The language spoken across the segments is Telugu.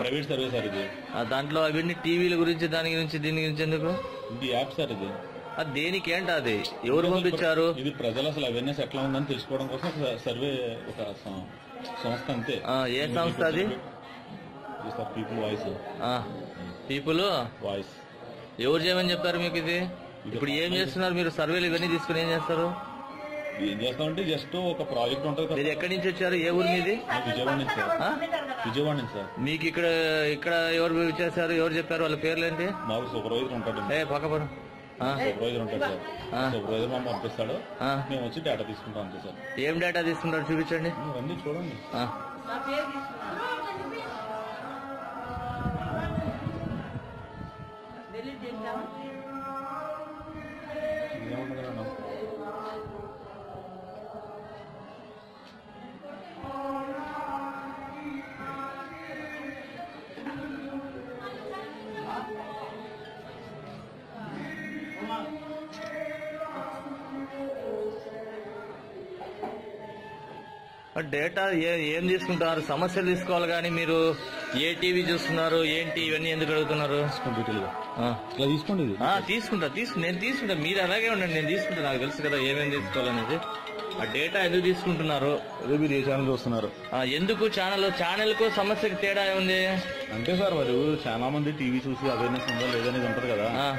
ప్రైవేట్ సర్వే సార్ ఇది. ఆ, దాంట్లో అవన్నీ టీవీల గురించి దాని గురించి దీని గురించి ఎందుకు? ఇది యాప్ సార్ ఇది. అది దేనికి ఏంటి అది? ఎవరు పంపించారు? ఇది ప్రజలు అసలు అవేర్నెస్ ఎట్లా ఉందని తెలుసుకోవడం కోసం సర్వే ఒక సంస్థ అంతే. ఏ సంస్థ అది? పీపుల్ వాయిస్ పీపుల్ వాయిస్ ఎవరు చేయమని చెప్పారు మీకు ఇది? ఇప్పుడు ఏం చేస్తున్నారు మీరు? సర్వేలు ఇవన్నీ తీసుకుని ఏం చేస్తారు? ఏం చేస్తామంటే జస్ట్ ఒక ప్రాజెక్ట్ ఉంటుంది మీరు ఎక్కడి నుంచి వచ్చారు? ఏ ఊరు మీది? విజయవాడ నుంచి సార్? విజయవాడ నుంచి సార్. మీకు ఇక్కడ ఇక్కడ ఎవరు చేశారు ఎవరు చెప్పారు? వాళ్ళ పేర్లు ఏంటి మాకు సూపర్వైజర్ ఉంటాడు ఏ పక్కపడు సూపర్వైజర్ ఉంటాడు సార్. సూపర్వైజర్ మమ్మల్ని పంపిస్తాడు. మేము వచ్చి డేటా తీసుకుంటాం అంతే సార్. ఏం డేటా తీసుకుంటారు? చూపించండి. ఇవన్నీ చూడండి. డేటా ఏ- ఏం తీసుకుంటారు సమస్యలు తీసుకోవాలి కానీ మీరు ఏ టీవీ చూస్తున్నారు? ఏంటి ఇవన్నీ ఎందుకు అడుగుతున్నారు? తీసుకోండి తీసుకుంటా తీసుకు నేను తీసుకుంటా. మీరు అలాగే ఉండండి నేను తీసుకుంటా. నాకు తెలుసు కదా ఏమేమి తీసుకోవాలనేది. ఆ డేటా ఎందుకు తీసుకుంటున్నారు? అదే మీరు ఏ ఛానల్ చూస్తున్నారు? ఎందుకు ఛానల్ ఛానల్కు సమస్యకి తేడా ఉంది అంటే సార్ మరి చాలా మంది టీవీ చూసి అవేర్నెస్ ఉందా లేదనేది ఉంటది కదా.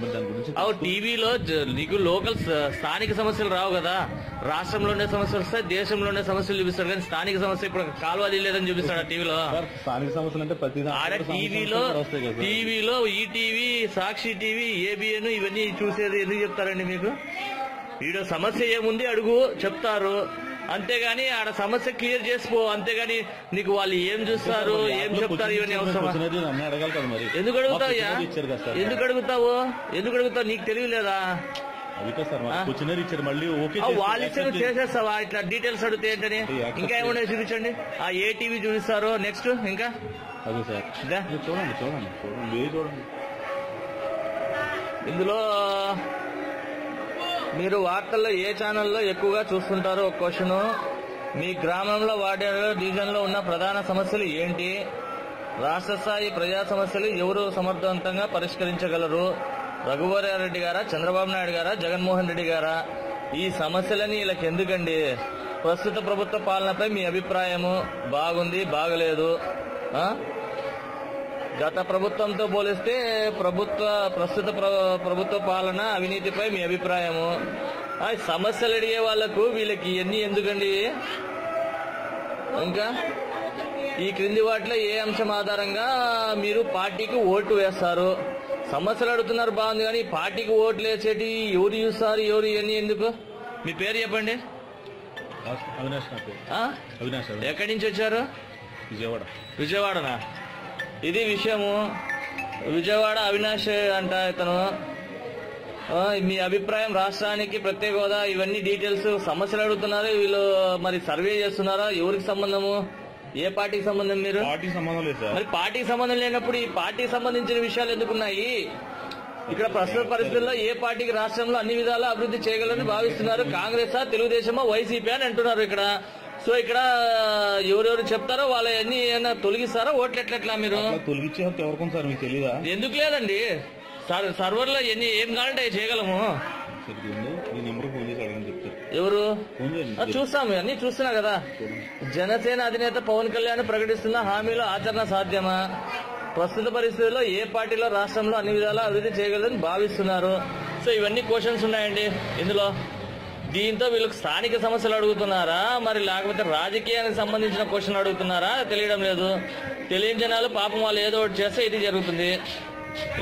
మరి దాని గురించి అవు టీవీలో జ- నీకు లోకల్ స- స్థానిక సమస్యలు రావు కదా. రాష్ట్రంలో ఉండే సమస్యలు వస్తాయి దేశంలో ఉండే సమస్యలు చూపిస్తాడు. కానీ స్థానిక సమస్య ఇప్పుడు కాలువ లేదని చూపిస్తాడు టీవీలో. సార్ స్థానిక సమస్యలు అంటే ప్రతి దాంట్లో ఆడ కూడా స్థానిక టీవీలో సమస్యలు వస్తాయి కదా సార్. టీవీలో ఈటీవీ సాక్షి టీవీ ఏబిఎన్ ఇవన్నీ చూసేది ఎందుకు చెప్తారండి మీకు? ఈడ సమస్య ఏముంది అడుగు చెప్తారు. అంతేగాని ఆడ సమస్య క్లియర్ చేసుకో అంతేగాని నీకు వాళ్ళు ఏం చూస్తారు ఏం చెప్తారు ఇవన్నీ మరి. ఎందుకు సార్. ఎందుకు అడుగుతావు? ఎందుకు అడుగుతావు? నీకు తెలియలేదా? వాళ్ళు ఇచ్చిన చేసేస్తావా? ఇట్లా డీటెయిల్స్ అడిగితే ఏంటని? ఇంకా ఏమన్నా చూపించండి. ఆ ఏ టీవీ చూపిస్తారు నెక్స్ట్ ఇంకా? అదే సార్. చూడండి చూడండి చూడండి. ఇందులో మీరు వార్తల్లో ఏ ఛానల్లో ఎక్కువగా చూస్తుంటారో ఒక క్వశ్చన్. మీ గ్రామంలో వాడే డివిజన్లో ఉన్న ప్రధాన సమస్యలు ఏంటి? రాష్ట్ర స్థాయి ప్రజా సమస్యలు ఎవరు సమర్థవంతంగా పరిష్కరించగలరు? రఘువరారెడ్డి గారా చంద్రబాబు నాయుడు గారా జగన్మోహన్ రెడ్డి గారా? ఈ సమస్యలని వీళ్ళకి ఎందుకండి? ప్రస్తుత ప్రభుత్వ పాలనపై మీ అభిప్రాయము బాగుంది బాగలేదు. ఆ? గత ప్రభుత్వంతో పోలిస్తే ప్రభుత్వ ప్రస్తుత ప్ర- ప్రభుత్వ పాలన అవినీతిపై మీ అభిప్రాయము. సమస్యలు అడిగే వాళ్ళకు వీళ్ళకి ఎన్ని ఎందుకండి? ఇంకా? ఈ క్రింది వాటిలో ఏ అంశం ఆధారంగా మీరు పార్టీకి ఓటు వేస్తారు? సమస్యలు అడుగుతున్నారు బాగుంది కానీ పార్టీకి ఓట్లు వేసేటి ఎవరు చూస్తారు ఎవరు ఇవన్నీ ఎందుకు? మీ పేరు చెప్పండి. అవినాష్. ఎక్కడి నుంచి వచ్చారు? విజయవాడ. విజయవాడనా? ఇది విషయము విజయవాడ అవినాష్ అంట ఇతను. మీ అభిప్రాయం రాష్ట్రానికి ప్రత్యేక హోదా. ఇవన్నీ డీటెయిల్స్ సమస్యలు అడుగుతున్నారు. వీళ్ళు మరి సర్వే చేస్తున్నారా? ఎవరికి సంబంధము? ఏ పార్టీకి సంబంధం మీరు? పార్టీ సంబంధం లేదు సార్. మరి పార్టీకి సంబంధం లేనప్పుడు ఈ పార్టీకి సంబంధించిన విషయాలు ఎందుకున్నాయి ఇక్కడ ప్రస్తుత పరిస్థితుల్లో ఏ పార్టీకి రాష్ట్రంలో అన్ని విధాలా అభివృద్ధి చేయగలని భావిస్తున్నారు కాంగ్రెస్ తెలుగుదేశమా వైసీపీ అని అంటున్నారు ఇక్కడ. సో ఇక్కడ ఎవరెవరు చెప్తారో వాళ్ళ అన్ని ఏమైనా తొలగిస్తారో? ఓట్లు ఎట్లెట్లా మీరు? తొలగించే హక్కు ఎవరికి సార్? మీకు తెలియదా ఎందుకు లేదండి? సర్- సర్వర్లో ఎన్ని ఏం కావాలంటే చేయగలము. ఎవరు? చూస్తాము అన్ని చూస్తున్నా కదా. జనసేన అధినేత పవన్ కళ్యాణ్ ప్రకటిస్తున్న హామీలో ఆచరణ సాధ్యమా? ప్రస్తుత పరిస్థితుల్లో ఏ పార్టీలో రాష్ట్రంలో అన్ని విధాలా అభివృద్ధి చేయగలదని భావిస్తున్నారు. సో ఇవన్నీ క్వశ్చన్స్ ఉన్నాయండి. ఇందులో దీంతో వీళ్ళకి స్థానిక సమస్యలు అడుగుతున్నారా? మరి లేకపోతే రాజకీయానికి సంబంధించిన క్వశ్చన్ అడుగుతున్నారా? తెలియడం లేదు. తెలియని జనాలు పాపం వాళ్ళు ఏదో ఒకటి చేస్తే ఇది జరుగుతుంది.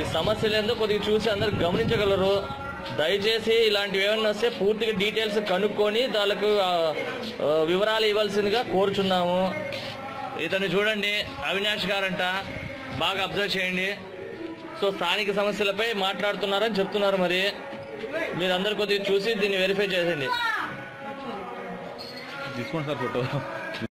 ఈ సమస్యలు ఏందో కొద్దిగా చూసి అందరు గమనించగలరు. దయచేసి ఇలాంటివి ఏమైనా వస్తే పూర్తిగా డీటెయిల్స్ కనుక్కొని దానికి వివరాలు ఇవ్వాల్సిందిగా కోరుచున్నాము. ఇతన్ని చూడండి. అవినాష్ గారంట. బాగా అబ్జర్వ్ చేయండి. సో స్థానిక సమస్యలపై మాట్లాడుతున్నారని చెప్తున్నారు మరి. మీరందరూ కొద్దిగా చూసి దీన్ని వెరిఫై చేసేయండి. తీసుకోండి సార్ ఫోటో.